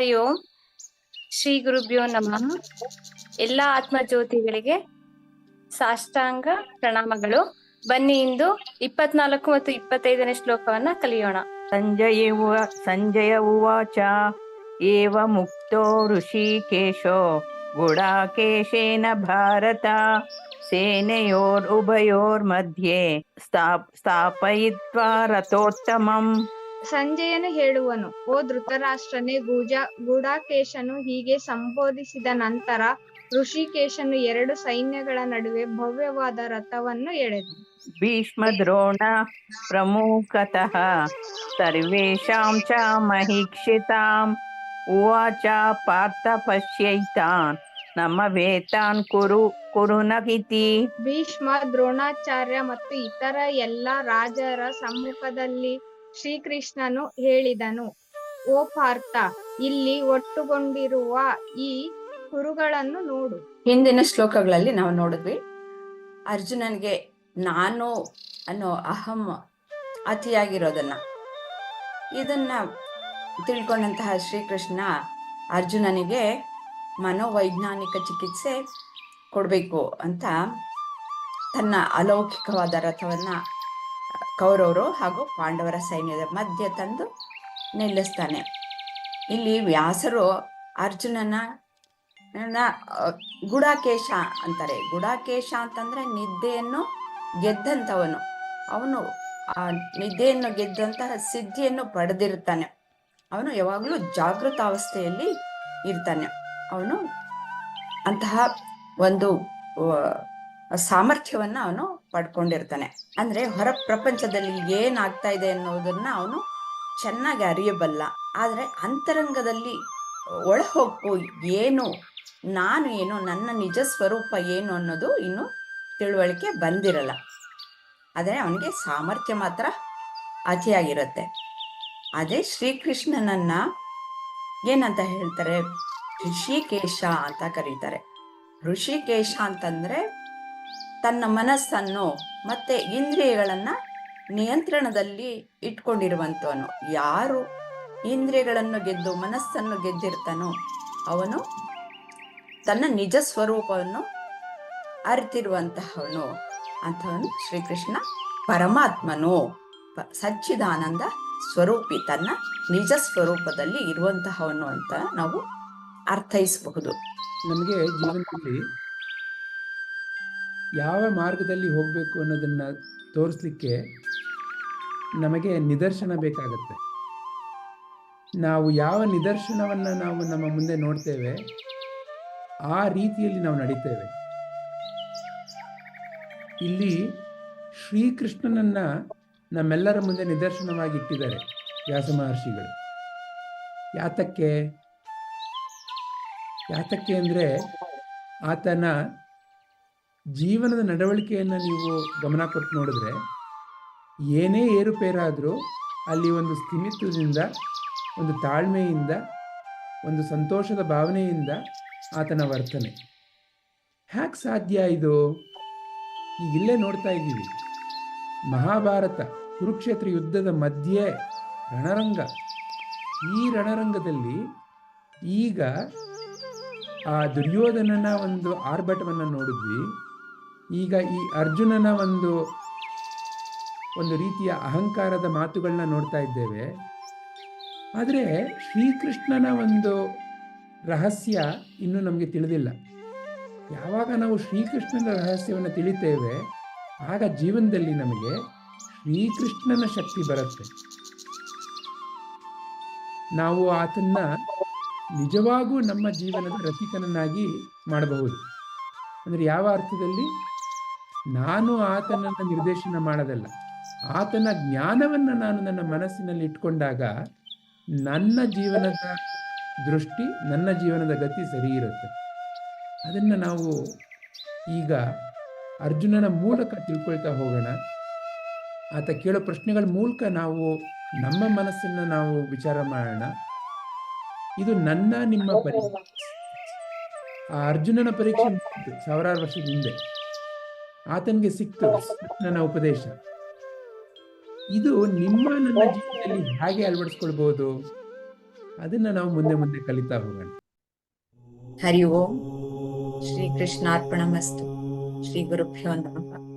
ಹರಿ ಓಂ. ಶ್ರೀ ಗುರುಭ್ಯೋ ನಮಃ. ಎಲ್ಲ ಜ್ಯೋತಿಗಳಿಗೆ ಸಾಷ್ಟಾಂಗ ಪ್ರಣಾಮಗಳು. ಬನ್ನಿ ಇಂದು ಇಪ್ಪತ್ನಾಲ್ಕು ಮತ್ತು ಇಪ್ಪತ್ತೈದನೇ ಶ್ಲೋಕವನ್ನ ಕಲಿಯೋಣ. ಸಂಜಯ ಸಂಜಯ ಉವಾಚ. ಏವ ಮುಕ್ತೋ ಋಷಿಕೇಶೋ. ಗುಡಾಕೇಶೇನ ಭಾರತ. ಸೇನೆಯೋರ್, ಉಭಯೋರ್ ಮಧ್ಯೆ. ಸ್ಥಾಪ, ಸ್ಥಾಪಯಿತ್ವಾ ರಥೋತ್ತಮಂ. ಸಂಜಯನು ಹೇಳುವನು. ಓ ಧೃತರಾಷ್ಟ್ರನೇ ಗೂಜ ಗೂಢಾಕೇಶನು ಹೀಗೆ ಸಂಬೋಧಿಸಿದ ನಂತರ ಋಷಿಕೇಶನು ಎರಡು ಸೈನ್ಯಗಳ ನಡುವೆ ಭವ್ಯವಾದ ರಥವನ್ನು ಎಳೆದು ಭೀಷ್ಮ ದ್ರೋಣ ಪ್ರಮುಖತಃ ಸರ್ವೇಷಾಂ ಚ ಮಹೀಕ್ಷಿತಾಂ ಉವಾಚ ಪಾರ್ಥ ಪಶ್ಯೈತಾನ್ ನಮ್ಮ ವೇತಾನ್ ಕುರು ಕುರುನಗಿತಿ ಭೀಷ್ಮ ದ್ರೋಣಾಚಾರ್ಯ ಮತ್ತು ಇತರ ಎಲ್ಲ ರಾಜರ ಸಮ್ಮುಖದಲ್ಲಿ ಶ್ರೀಕೃಷ್ಣನು ಹೇಳಿದನು, ಓ ಪಾರ್ಥ, ಇಲ್ಲಿ ಒಟ್ಟುಗೊಂಡಿರುವ ಈ ಕುರುಗಳನ್ನು ನೋಡು. ಹಿಂದಿನ ಶ್ಲೋಕಗಳಲ್ಲಿ ನಾವು ನೋಡಿದ್ವಿ, ಅರ್ಜುನನ್ಗೆ ನಾನು ಅನ್ನೋ ಅಹಂ ಅತಿಯಾಗಿರೋದನ್ನ. ಇದನ್ನ ತಿಳ್ಕೊಂಡಂತಹ ಶ್ರೀಕೃಷ್ಣ ಅರ್ಜುನನಿಗೆ ಮನೋವೈಜ್ಞಾನಿಕ ಚಿಕಿತ್ಸೆ ಕೊಡಬೇಕು ಅಂತ ತನ್ನ ಅಲೌಕಿಕವಾದ ರಥವನ್ನ ಕೌರವರು ಹಾಗೂ ಪಾಂಡವರ ಸೈನ್ಯದ ಮಧ್ಯೆ ತಂದು ನಿಲ್ಲಿಸ್ತಾನೆ. ಇಲ್ಲಿ ವ್ಯಾಸರು ಅರ್ಜುನನ ಗುಡಾಕೇಶ ಅಂತಾರೆ. ಗುಡಾಕೇಶ ಅಂತಂದ್ರೆ ನಿದ್ದೆಯನ್ನು ಗೆದ್ದಂಥವನು. ಅವನು ಆ ನಿದ್ದೆಯನ್ನು ಗೆದ್ದಂತಹ ಸಿದ್ಧಿಯನ್ನು ಪಡೆದಿರ್ತಾನೆ ಅವನು ಯಾವಾಗಲೂ ಜಾಗೃತಾವಸ್ಥೆಯಲ್ಲಿ ಇರ್ತಾನೆ. ಅವನು ಅಂತಹ ಒಂದು ಸಾಮರ್ಥ್ಯವನ್ನ ಅವನು ಪಡ್ಕೊಂಡಿರ್ತಾನೆ. ಅಂದ್ರೆ ಹೊರ ಪ್ರಪಂಚದಲ್ಲಿ ಏನಾಗ್ತಾ ಇದೆ ಅನ್ನೋದನ್ನ ಅವನು ಚೆನ್ನಾಗಿ ಅರಿಯಬಲ್ಲ. ಆದ್ರೆ ಅಂತರಂಗದಲ್ಲಿ ಒಳಹೊಕ್ಕು ಏನು, ನಾನು ಏನು, ನನ್ನ ನಿಜ ಸ್ವರೂಪ ಏನು ಅನ್ನೋದು ಇನ್ನು ತಿಳುವಳಿಕೆ ಬಂದಿರಲ್ಲ. ಆದರೆ ಅವನಿಗೆ ಸಾಮರ್ಥ್ಯ ಮಾತ್ರ ಅತಿಯಾಗಿರುತ್ತೆ. ಅದೇ ಶ್ರೀಕೃಷ್ಣನನ್ನ ಏನಂತ ಹೇಳ್ತಾರೆ? ಋಷಿಕೇಶ ಅಂತ ಕರೀತಾರೆ. ಋಷಿಕೇಶ ಅಂತಂದ್ರೆ ತನ್ನ ಮನಸ್ಸನ್ನು ಮತ್ತೆ ಇಂದ್ರಿಯಗಳನ್ನು ನಿಯಂತ್ರಣದಲ್ಲಿ ಇಟ್ಕೊಂಡಿರುವಂಥವನು ಯಾರು ಇಂದ್ರಿಯಗಳನ್ನು ಗೆದ್ದು ಮನಸ್ಸನ್ನು ಗೆದ್ದಿರ್ತಾನೋ ಅವನು ತನ್ನ ನಿಜ ಸ್ವರೂಪವನ್ನು ಅರಿತಿರುವಂತಹವನು. ಅಂತವನು ಶ್ರೀಕೃಷ್ಣ ಪರಮಾತ್ಮನು. ಸಚ್ಚಿದಾನಂದ ಸ್ವರೂಪಿ, ತನ್ನ ನಿಜ ಸ್ವರೂಪದಲ್ಲಿ ಇರುವಂತಹವನು ಅಂತ ನಾವು ಅರ್ಥೈಸಬಹುದು. ನಮಗೆ ಜೀವನದಲ್ಲಿ ಯಾವ ಮಾರ್ಗದಲ್ಲಿ ಹೋಗಬೇಕು ಅನ್ನೋದನ್ನು ತೋರಿಸ್ಲಿಕ್ಕೆ ನಮಗೆ ನಿದರ್ಶನ ಬೇಕಾಗತ್ತೆ. ನಾವು ಯಾವ ನಿದರ್ಶನವನ್ನು ನಾವು ನಮ್ಮ ಮುಂದೆ ನೋಡ್ತೇವೆ, ಆ ರೀತಿಯಲ್ಲಿ ನಾವು ನಡೀತೇವೆ. ಇಲ್ಲಿ ಶ್ರೀಕೃಷ್ಣನನ್ನ ನಮ್ಮೆಲ್ಲರ ಮುಂದೆ ನಿದರ್ಶನವಾಗಿ ಇಟ್ಟಿದ್ದಾರೆ ವ್ಯಾಸ ಮಹರ್ಷಿಗಳು. ಯಾತಕ್ಕೆ? ಯಾತಕ್ಕೆ ಅಂದರೆ ಆತನ ಜೀವನದ ನಡವಳಿಕೆಯನ್ನು ನೀವು ಗಮನ ಕೊಟ್ಟು ನೋಡಿದ್ರೆ, ಏನೇ ಏರುಪೇರಾದರೂ ಅಲ್ಲಿ ಒಂದು ಸ್ಥಿಮಿತ್ವದಿಂದ, ಒಂದು ತಾಳ್ಮೆಯಿಂದ, ಒಂದು ಸಂತೋಷದ ಭಾವನೆಯಿಂದ ಆತನ ವರ್ತನೆ. ಹ್ಯಾಕ್ ಸಾಧ್ಯ ಇದು? ಈಗ ಇಲ್ಲೇ ನೋಡ್ತಾ ಇದ್ದೀವಿ. ಮಹಾಭಾರತ, ಕುರುಕ್ಷೇತ್ರ ಯುದ್ಧದ ಮಧ್ಯೆ ರಣರಂಗ. ಈ ರಣರಂಗದಲ್ಲಿ ಈಗ ಆ ದುರ್ಯೋಧನನ ಒಂದು ಆರ್ಭಟವನ್ನು ನೋಡಿದ್ವಿ. ಈಗ ಈ ಅರ್ಜುನನ ಒಂದು ಒಂದು ರೀತಿಯ ಅಹಂಕಾರದ ಮಾತುಗಳನ್ನ ನೋಡ್ತಾ ಇದ್ದೇವೆ. ಆದರೆ ಶ್ರೀಕೃಷ್ಣನ ಒಂದು ರಹಸ್ಯ ಇನ್ನೂ ನಮಗೆ ತಿಳಿದಿಲ್ಲ. ಯಾವಾಗ ನಾವು ಶ್ರೀಕೃಷ್ಣನ ರಹಸ್ಯವನ್ನು ತಿಳಿತೇವೆ, ಆಗ ಜೀವನದಲ್ಲಿ ನಮಗೆ ಶ್ರೀಕೃಷ್ಣನ ಶಕ್ತಿ ಬರುತ್ತೆ. ನಾವು ಆತನ್ನ ನಿಜವಾಗೂ ನಮ್ಮ ಜೀವನದ ರಸಿಕನನ್ನಾಗಿ ಮಾಡಬಹುದು. ಅಂದರೆ ಯಾವ ಅರ್ಥದಲ್ಲಿ? ನಾನು ಆತನನ್ನು ನಿರ್ದೇಶನ ಮಾಡೋದಲ್ಲ. ಆತನ ಜ್ಞಾನವನ್ನು ನಾನು ನನ್ನ ಮನಸ್ಸಿನಲ್ಲಿ ಇಟ್ಕೊಂಡಾಗ ನನ್ನ ಜೀವನದ ದೃಷ್ಟಿ ನನ್ನ ಜೀವನದ ಗತಿ ಸರಿ ಇರುತ್ತೆ. ಅದನ್ನು ನಾವು ಈಗ ಅರ್ಜುನನ ಮೂಲಕ ತಿಳ್ಕೊಳ್ತಾ ಹೋಗೋಣ. ಆತ ಕೇಳೋ ಪ್ರಶ್ನೆಗಳ ಮೂಲಕ ನಾವು ನಮ್ಮ ಮನಸ್ಸನ್ನು ನಾವು ವಿಚಾರ ಮಾಡೋಣ. ಇದು ನನ್ನ ನಿಮ್ಮ ಪರೀಕ್ಷೆ. ಆ ಅರ್ಜುನನ ಪರೀಕ್ಷೆ ಸಾವಿರಾರು ವರ್ಷದ ಹಿಂದೆ. ಆತನಿಗೆ ಸಿಕ್ತು ನನ್ನ ಉಪದೇಶ. ಇದು ನಿಮ್ಮ ನನ್ನ ಜೀವನದಲ್ಲಿ ಹೇಗೆ ಅಳವಡಿಸ್ಕೊಳ್ಬಹುದು? ಅದನ್ನ ನಾವು ಮುಂದೆ ಮುಂದೆ ಕಲಿತಾ ಹೋಗೋಣ. ಹರಿ ಓಂ. ಶ್ರೀ ಕೃಷ್ಣಾರ್ಪಣಮಸ್ತು ಶ್ರೀ ಗುರುಭ್ಯೋ ನಮಃ.